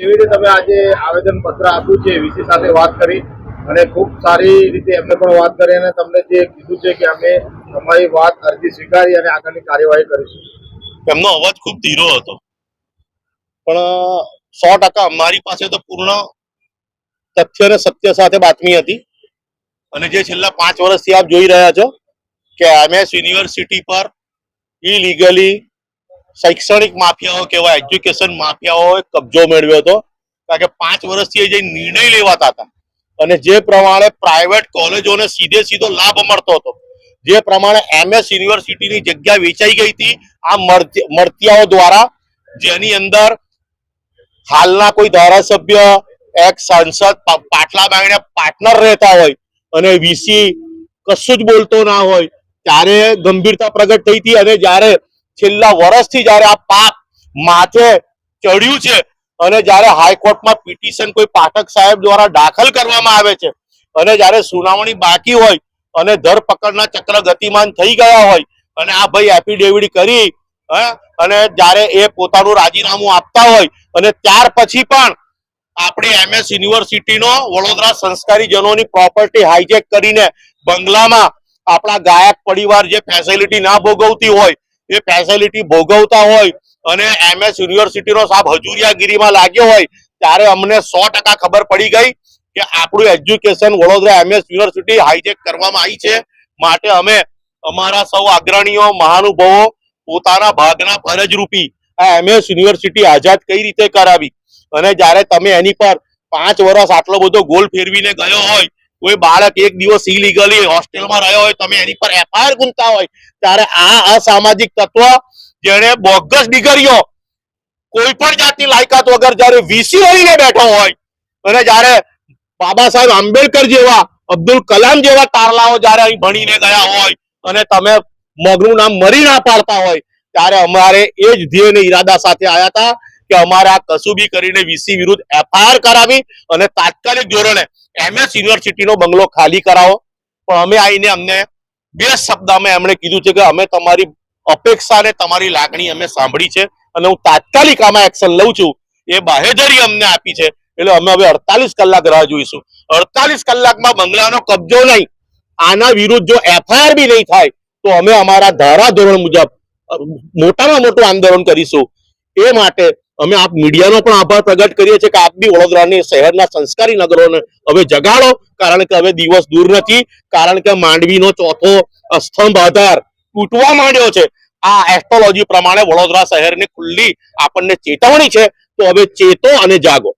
કેવી રીતે તમે આજે આવેદન પત્ર આપ્યું છે વીસી સાથે વાત કરી અને ખૂબ સારી રીતે એમને પણ વાત કરી અને તમને જે કીધું છે કે અમે તમારી વાત અરજી સ્વીકારી અને આગળની કાર્યવાહી કરીશું. એમનો અવાજ ખૂબ ધીરો હતો. પણ સો ટકા અમારી પાસે તો પૂર્ણ તથ્ય અને સત્ય સાથે બાતમી હતી. અને જે છેલ્લા પાંચ વર્ષથી આપ જોઈ રહ્યા છો કે એમએસ યુનિવર્સિટી પર ઇલીગલી શૈક્ષણિક માફિયાઓ કેવાય એજ્યુકેશન માફિયાઓએ કબજો મેળવ્યો હતો. કારણ કે પાંચ વર્ષથી જે નિર્ણય લેવાતા હતા અને જે પ્રમાણે પ્રાઇવેટ કોલેજોને સીધે સીધો લાભ મળતો હતો. જે પ્રમાણે એમએસ યુનિવર્સિટીની જગ્યા વેચાઈ ગઈ હતી આ મળતી- મળતિયાઓ દ્વારા, જેની અંદર હાલના કોઈ ધારાસભ્ય, એક સાંસદ પાટલા બાંગણે પાર્ટનર રહેતા હોય અને વીસી કશું જ બોલતો ના હોય, ત્યારે ગંભીરતા પ્રગટ થઈ હતી અને જ્યારે છેલ્લા વર્ષથી જ્યારે આ પાપ માથે ચડ્યું છે અને જ્યારે હાઈકોર્ટમાં પિટિશન કોઈ પાઠક સાહેબ દ્વારા દાખલ કરવામાં આવે છે અને જ્યારે સુનાવણી બાકી હોય અને ધરપકડના ચક્ર ગતિમાન થઈ ગયા હોય અને આ ભાઈ એફિડેવિટ કરી અને જ્યારે એ પોતાનું રાજીનામું આપતા હોય અને ત્યાર પછી પણ આપણી એમએસ યુનિવર્સિટીનો વડોદરા સંસ્કારીજનોની પ્રોપર્ટી હાઈજેક કરીને બંગલામાં આપણા ગાયક પરિવાર જે ફેસિલિટી ના ભોગવતી હોય એ ફેસિલિટી ભોગવતા હોય અને એમએસ યુનિવર્સિટીનો સાહેબ હજુરિયાગીરીમાં લાગ્યો હોય, ત્યારે અમને સો ખબર પડી ગઈ કે આપણું education Vadodara MS university hijack કરવામાં આવી છે. માટે અમે અમારા સૌ અગ્રણીઓ, મહાનુભાવો પોતાના ભાગના ફરજરૂપી આ એમએસ યુનિવર્સિટી આઝાદ કઈ રીતે કરાવી? અને જ્યારે તમે એની પર પાંચ વર્ષ આટલો બધો ગોલ ફેરવીને ગયો હોય કોઈ બાળક એક દિવસ ઇલીગલી હોસ્ટેલમાં રહ્યો હોય, તમે એની પર એફઆઈઆર ગુંતા હોય, ત્યારે આ અસામાજિક તત્વ જેને બોગસ ડિગ્રીઓ કોઈ પણ જાતની લાયકાત વગર જયારે વીસી લઈને બેઠો હોય, અને જ્યારે બાબા સાહેબ આંબેડકર જેવા, અબ્દુલ કલામ જેવા તારલાઓ જ્યારે અહીં ભણીને ગયા હોય, અને તમે મગનું નામ મરી ના પાડતા હોય, ત્યારે અમારે એ જ ધ્યેયને ઈરાદા સાથે આવ્યા હતા કે અમારે આ કસુબી કરીને વીસી વિરુદ્ધ એફઆઈઆર કરાવી અને તાત્કાલિક ધોરણે એમએસ યુનિવર્સિટીનો બંગલો ખાલી કરાવો. પણ અમે આવીને અમને બે શબ્દમાં એમણે કીધું છે કે અમે તમારી અપેક્ષા અને તમારી લાગણી અમે સાંભળી છે અને હું તાત્કાલિક આમાં એક્શન લઉં છું. એ બાહેધરી અમને આપી છે. એટલે અમે હવે અડતાલીસ કલાક રાહ જોઈશું. અડતાલીસ કલાકમાં બંગલાનો કબજો નહીં. આના વિરુદ્ધ જો એફઆઈઆર બી નહીં થાય, તો અમે અમારા ધારા ધોરણ મુજબ મોટામાં મોટું આંદોલન કરીશું. એ માટે અમે આપ મીડિયાનો પણ આભાર પ્રગટ કરીએ છીએ કે આપ બી વડોદરાની શહેરના સંસ્કારી નગરોને હવે જગાડો. કારણ કે હવે દિવસ દૂર નથી. કારણ કે માંડવીનો ચોથો સ્તંભ આધાર તૂટવા માંડ્યો છે. આ એસ્ટ્રોલોજી પ્રમાણે વડોદરા શહેરને ખુલ્લી આપણને ચેતવણી છે. તો હવે ચેતો અને જાગો.